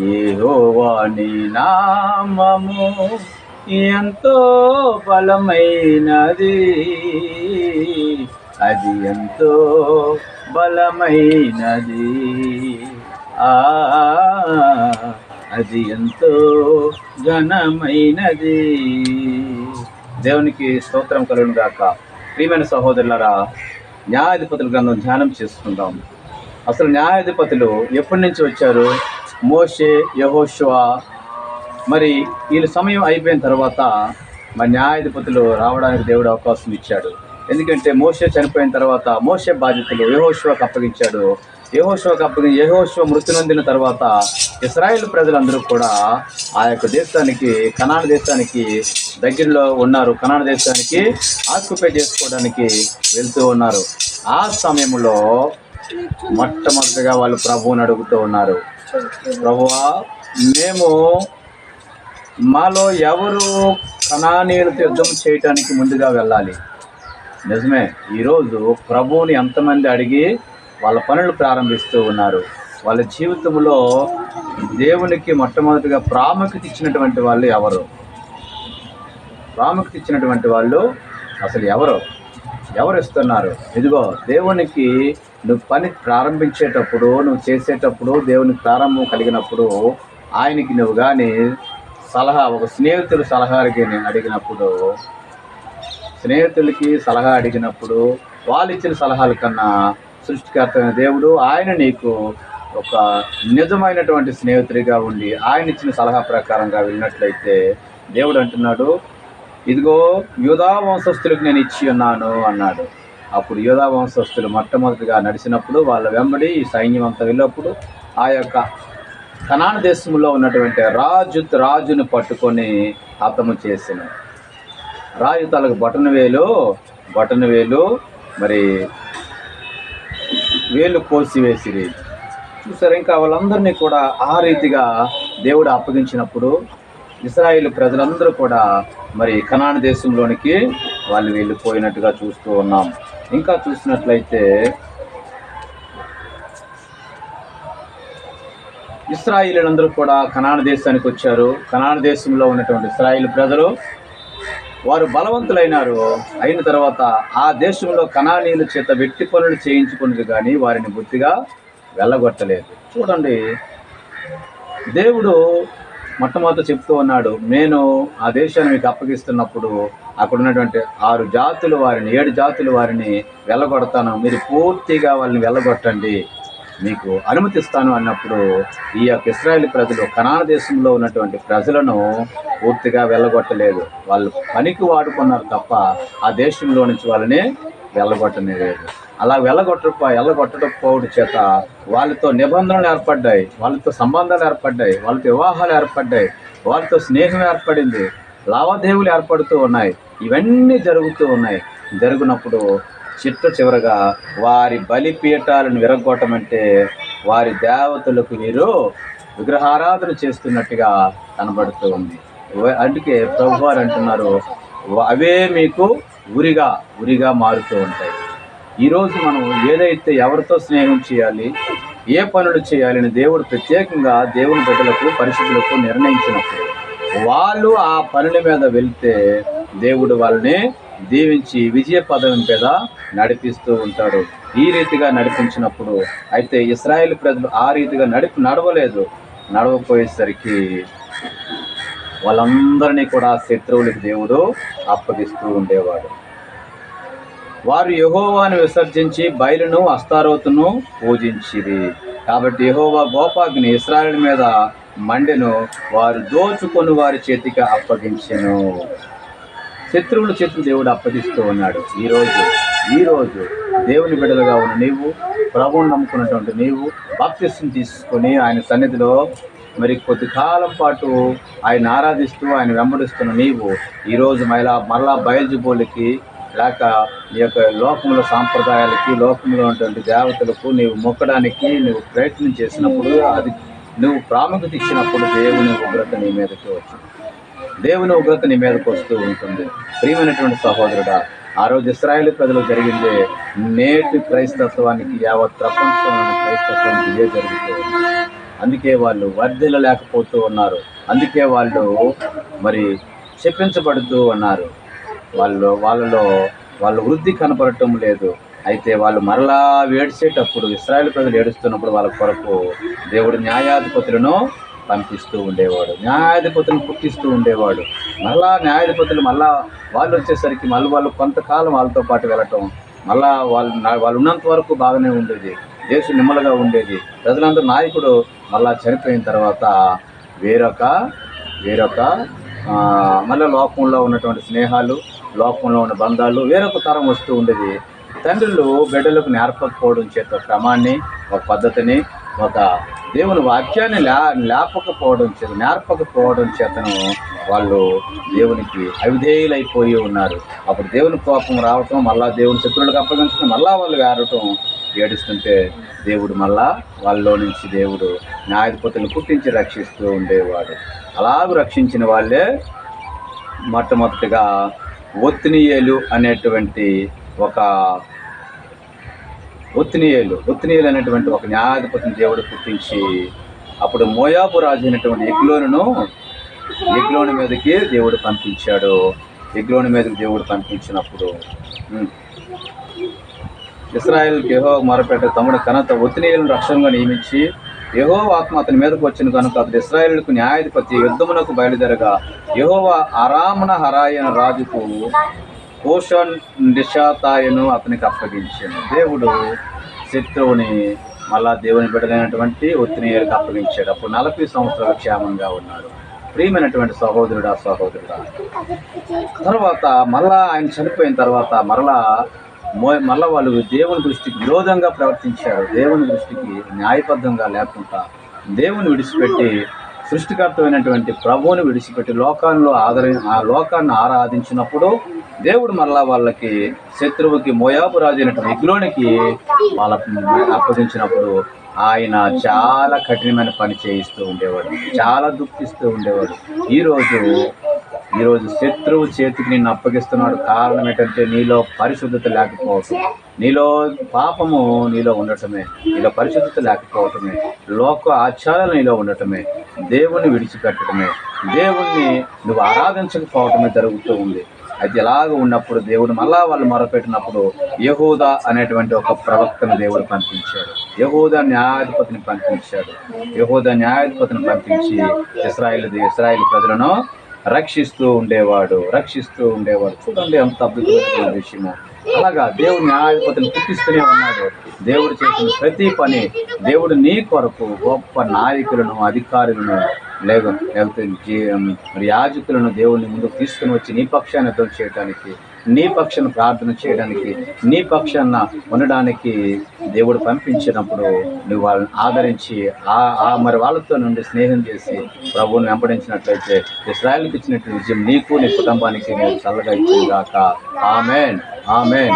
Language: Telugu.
ఏహోవాని నామము ఎంతో బలమైనది. అది ఎంతో బలమైనది. ఆ అది ఎంతో ఘనమైనది. దేవునికి స్తోత్రం కలుగును గాక. ప్రియమైన సహోదరులరా న్యాయాధిపతుల గ్రంథం ధ్యానం చేసుకుందాం అసలు న్యాయాధిపతులు ఎప్పటి నుంచి వచ్చారు? మోషే యహోషువ. మరి వీళ్ళ సమయం అయిపోయిన తర్వాత మరి న్యాయాధిపతులు రావడానికి దేవుడు అవకాశం ఇచ్చాడు. ఎందుకంటే మోషే చనిపోయిన తర్వాత మోషే బాధ్యతలు యహోశివకు అప్పగించాడు. యహోశివకు అప్పగించి యహోశివ మృతి నొందిన తర్వాత ఇస్రాయేల్ ప్రజలందరూ కూడా ఆ యొక్క దేశానికి కనాడ దేశానికి దగ్గరలో ఉన్నారు. కనాడ దేశానికి ఆక్యుపై చేసుకోవడానికి వెళ్తూ ఉన్నారు. ఆ సమయంలో మొట్టమొదటిగా వాళ్ళు ప్రభువుని అడుగుతూ ఉన్నారు. ప్రభువా మేము మాలో ఎవరు కణానీయులతో యుద్ధం చేయటానికి ముందుగా వెళ్ళాలి? నిజమే ఈరోజు ప్రభువుని ఎంతమంది అడిగి వాళ్ళ పనులు ప్రారంభిస్తూ ఉన్నారు. వాళ్ళ జీవితంలో దేవునికి మొట్టమొదటిగా ప్రాముఖ్యత ఇచ్చినటువంటి వాళ్ళు ఎవరు? ప్రాముఖ్యత ఇచ్చినటువంటి వాళ్ళు అసలు ఎవరు? ఎవరు ఇస్తున్నారు ఇదిగో దేవునికి నువ్వు పని ప్రారంభించేటప్పుడు నువ్వు చేసేటప్పుడు దేవునికి ప్రారంభం కలిగినప్పుడు ఆయనకి నువ్వు కానీ సలహా ఒక స్నేహితుడు సలహా అడిగి అడిగినప్పుడు స్నేహితులకి సలహా అడిగినప్పుడు వాళ్ళు ఇచ్చిన సలహాల కన్నా సృష్టికర్త దేవుడు ఆయన నీకు ఒక నిజమైనటువంటి స్నేహితుడిగా ఉండి ఆయన ఇచ్చిన సలహా ప్రకారంగా వెళ్ళినట్లయితే దేవుడు అంటున్నాడు ఇదిగో యూదా వంశస్థులకు నేను ఇచ్చి ఉన్నాను అన్నాడు. అప్పుడు యూదా వంశస్థులు మొట్టమొదటిగా నడిచినప్పుడు వాళ్ళ వెంబడి సైన్యం అంతా వెళ్ళినప్పుడు ఆ యొక్క కనాన దేశంలో ఉన్నటువంటి రాజు రాజును పట్టుకొని హతము చేసిన రాజు తలకు బటన్ వేలు బటన్ వేలు మరి వేలు కోసివేసి చూసారు ఇంకా వాళ్ళందరినీ కూడా ఆ రీతిగా దేవుడు అప్పగించినప్పుడు ఇస్రాయేల్ ప్రజలందరూ కూడా మరి కనాన్ దేశంలోనికి వాళ్ళు వెళ్ళిపోయినట్టుగా చూస్తూ ఉన్నాం. ఇంకా చూసినట్లయితే ఇస్రాయిలందరూ కూడా కనాన దేశానికి వచ్చారు. కనాన దేశంలో ఉన్నటువంటి ఇస్రాయిల్ ప్రజలు వారు బలవంతులైనారు. అయిన తర్వాత ఆ దేశంలో కణానీయుల చేత వెట్టి పనులు చేయించుకున్నది కానీ వారిని బుద్ధిగా వెళ్ళగొట్టలేదు. చూడండి దేవుడు మొట్టమొదట చెప్తూ ఉన్నాడు నేను ఆ దేశాన్ని మీకు అప్పగిస్తున్నప్పుడు అక్కడ ఉన్నటువంటి ఆరు జాతులు వారిని ఏడు జాతులు వారిని వెళ్ళగొడతాను. మీరు పూర్తిగా వాళ్ళని వెళ్ళగొట్టండి. మీకు అనుమతిస్తాను అన్నప్పుడు ఈ యొక్క ఇస్రాయేల్ ప్రజలు కనాన దేశంలో ఉన్నటువంటి ప్రజలను పూర్తిగా వెళ్ళగొట్టలేదు. వాళ్ళు పనికి వాడుకున్నారు తప్ప ఆ దేశంలో నుంచి వాళ్ళని వెళ్ళగొట్టలేదు. అలా వెళ్ళగొట్టపో వెళ్ళగొట్టకపోవడం చేత వాళ్ళతో నిబంధనలు ఏర్పడ్డాయి వాళ్ళతో సంబంధాలు ఏర్పడ్డాయి వాళ్ళతో వివాహాలు ఏర్పడ్డాయి వాళ్ళతో స్నేహం ఏర్పడింది లావాదేవీలు ఏర్పడుతూ ఉన్నాయి. ఇవన్నీ జరుగుతూ ఉన్నాయి. జరిగినప్పుడు చిట్ట చివరగా వారి బలిపీఠాలను విరగొట్టమంటే వారి దేవతలకు వీరు విగ్రహారాధన చేస్తున్నట్టుగా కనబడుతూ ఉంది. అందుకే ప్రభువారు అంటున్నారు అవే మీకు ఉరిగా ఉరిగా మారుతూ ఉంటాయి. ఈరోజు మనం ఏదైతే ఎవరితో స్నేహం చేయాలి ఏ పనులు చేయాలని దేవుడు ప్రత్యేకంగా దేవుని బిడ్డలకు పరిశుద్ధులకు నిర్ణయించినప్పుడు వాళ్ళు ఆ పనుల మీద వెళ్తే దేవుడు వాళ్ళని దీవించి విజయ పదవి మీద నడిపిస్తూ ఉంటాడు. ఈ రీతిగా నడిపించినప్పుడు అయితే ఇస్రాయేల్ ప్రజలు ఆ రీతిగా నడిపి నడవలేదు. నడవపోయేసరికి వాళ్ళందరినీ కూడా శత్రువులకు దేవుడు అప్పగిస్తూ ఉండేవాడు. వారు యహోవాను విసర్జించి బయలును అస్తారోతును పూజించిరి. కాబట్టి యహోవా గోపాగ్ని ఇస్రాయల్ మీద మండెను వారు దోచుకొని వారి చేతికి అప్పగించెను. శత్రువుల చేతులు దేవుడు అప్పగిస్తూ ఉన్నాడు. ఈరోజు ఈరోజు దేవుని బిడ్డలుగా ఉన్న నీవు ప్రభువును నమ్ముకున్నటువంటి నీవు బాప్తిస్తం తీసుకొని ఆయన సన్నిధిలో మరి కొద్ది కాలం పాటు ఆయన ఆరాధిస్తూ ఆయన వెంబడిస్తున్న నీవు ఈరోజు మరలా మరలా బయలుజుబోలికి లేక నీ యొక్క లోకంలో సాంప్రదాయాలకి లోకంలో ఉన్నటువంటి దేవతలకు నీవు మొక్కడానికి నువ్వు ప్రయత్నం చేసినప్పుడు అది నువ్వు ప్రాముఖ్యత ఇచ్చినప్పుడు దేవుని ఉగ్రత నీ మీదకి వచ్చింది దేవుని ఉగ్రత నీ మీదకి వస్తూ ఉంటుంది. ప్రియమైనటువంటి సహోదరుడా ఆ రోజు ఇస్రాయేల్ ప్రజలు జరిగింది. నేటి క్రైస్తత్వానికి యావత్ ప్రపంచంలోని క్రైస్తత్వానికి ఇదే జరుగుతుంది అందుకే వాళ్ళు వర్ధిల్లలేకపోతూ ఉన్నారు. అందుకే వాళ్ళు మరి చెప్పించబడుతూ ఉన్నారు. వాళ్ళు వాళ్ళలో వాళ్ళ వృద్ధి కనపడటం లేదు. అయితే వాళ్ళు మరలా ఏడ్చేటప్పుడు ఇస్రాయల్ ప్రజలు ఏడుస్తున్నప్పుడు వాళ్ళ కొరకు దేవుడు న్యాయాధిపతులను పంపిస్తూ ఉండేవాడు. న్యాయాధిపతులను పుట్టిస్తూ ఉండేవాడు. మళ్ళా న్యాయాధిపతులు మళ్ళా వాళ్ళు వచ్చేసరికి మళ్ళీ వాళ్ళు కొంతకాలం వాళ్ళతో పాటు వెళ్ళటం మళ్ళా వాళ్ళు వాళ్ళు ఉన్నంత వరకు బాగానే ఉండేది. దేశం నిమ్మలుగా ఉండేది. ప్రజలందరూ నాయకుడు మళ్ళా చనిపోయిన తర్వాత వేరొక వేరొక మళ్ళీ లోకంలో ఉన్నటువంటి స్నేహాలు లోకంలో ఉన్న బంధాలు వేరొక తరం వస్తూ ఉండేది. తండ్రులు బిడ్డలకు నేర్పకపోవడం చేత క్రమాన్ని ఒక పద్ధతిని ఒక దేవుని వాక్యాన్ని లే లేపకపోవడం చేత నేర్పకపోవడం చేతను వాళ్ళు దేవునికి అవిధేయులైపోయి ఉన్నారు. అప్పుడు దేవుని కోపం రావటం మళ్ళా దేవుని శత్రువులకు అప్పగించడం మళ్ళా వాళ్ళు వేరటం ఏడుస్తుంటే దేవుడు మళ్ళా వాళ్ళలో నుంచి దేవుడు న్యాయాధిపతులు పుట్టించి రక్షిస్తూ ఉండేవాడు. అలాగూ రక్షించిన వాళ్ళే మొట్టమొదటిగా ఒత్తినియేలు అనేటువంటి ఒక ఒత్తినియేలు ఒత్తినియేలు అనేటువంటి ఒక న్యాయాధిపతిని దేవుడు పుట్టించి అప్పుడు మోయాబు రాజు అయినటువంటి ఎగ్లోను ఎగ్లోని మీదకి దేవుడు పంపించాడు. ఎగ్లోని మీదకి దేవుడు పంపించినప్పుడు ఇస్రాయల్ ఇస్రాయేల్ యెహో మొరపెట్ట తమ్ముడు కనత ఒత్తినీయులను రక్షణగా నియమించి యహోవాత్మ ఆత్మ అతని మీదకు వచ్చిన కనుక అతడు ఇస్రాయేలుకు న్యాయాధిపతి యుద్ధమునకు బయలుదేరగా యహోవా అరామన హరాయన రాజుకు కోషన్ నిషాతాయను అతనికి అప్పగించాను. దేవుడు శత్రువుని మళ్ళా దేవుని బిడ్డలైనటువంటి ఒత్తినీయులకు అప్పగించాడు. అప్పుడు నలభై సంవత్సరాలు క్షేమంగా ఉన్నాడు. ప్రియమైనటువంటి సహోదరుడా సహోదరుడా. తర్వాత మళ్ళా ఆయన చనిపోయిన తర్వాత మరలా మళ్ళీ వాళ్ళు దేవుని దృష్టికి విరోధంగా ప్రవర్తించారు. దేవుని దృష్టికి న్యాయబద్ధంగా లేకుండా దేవుని విడిచిపెట్టి సృష్టికర్తమైనటువంటి ప్రభువుని విడిచిపెట్టి లోకాల్లో ఆదరి ఆ లోకాన్ని ఆరాధించినప్పుడు దేవుడు మళ్ళా వాళ్ళకి శత్రువుకి మోయాబు రాజు అయినటువంటి ఎగ్లోనికి వాళ్ళ అప్పగించినప్పుడు ఆయన చాలా కఠినమైన పని చేయిస్తూ ఉండేవాడు. చాలా దుఃఖిస్తూ ఉండేవాడు. ఈరోజు ఈరోజు శత్రువు చేతికి నిన్ను అప్పగిస్తున్నాడు. కారణం ఏంటంటే నీలో పరిశుద్ధత లేకపోవటం. నీలో పాపము నీలో ఉండటమే. నీలో పరిశుద్ధత లేకపోవటమే. లోక ఆచారాలు నీలో ఉండటమే. దేవుణ్ణి విడిచిపెట్టడమే దేవుణ్ణి నువ్వు ఆరాధించకపోవటమే జరుగుతూ ఉంది. అది ఎలాగ ఉన్నప్పుడు దేవుడు మళ్ళా వాళ్ళు మొరపెట్టినప్పుడు యహూదా అనేటువంటి ఒక ప్రవక్తను దేవుడు పంపించాడు. యహూదా న్యాయాధిపతిని పంపించాడు. యహూదా న్యాయాధిపతిని పంపించి ఇస్రాయిల్ ఇస్రాయిల్ ప్రజలను రక్షిస్తూ ఉండేవాడు రక్షిస్తూ ఉండేవాడు. చూడండి ఎంత అద్భుతమైన విషయము. అలాగా దేవుడు న్యాయాధిపతిని పుట్టిస్తూనే ఉన్నాడు. దేవుడు చేసిన ప్రతి పని దేవుడు నీ కొరకు గొప్ప నాయకులను అధికారులను లేక లేకపోతే మరి యాజకులను దేవుని ముందుకు తీసుకుని వచ్చి నీ పక్షాన్ని యుద్ధం చేయడానికి నీ పక్షాన ప్రార్థన చేయడానికి నీ పక్షాన ఉండడానికి దేవుడు పంపించినప్పుడు నువ్వు వాళ్ళని ఆదరించి ఆ ఆ మరి వాళ్ళతో నుండి స్నేహం చేసి ప్రభువుని వెంబడించినట్లయితే ఇస్రాయల్కి ఇచ్చినట్టు విజయం నీకు నీ కుటుంబానికి నేను చల్లగా ఇచ్చేదాకా ఆమెన్. ఆమెన్.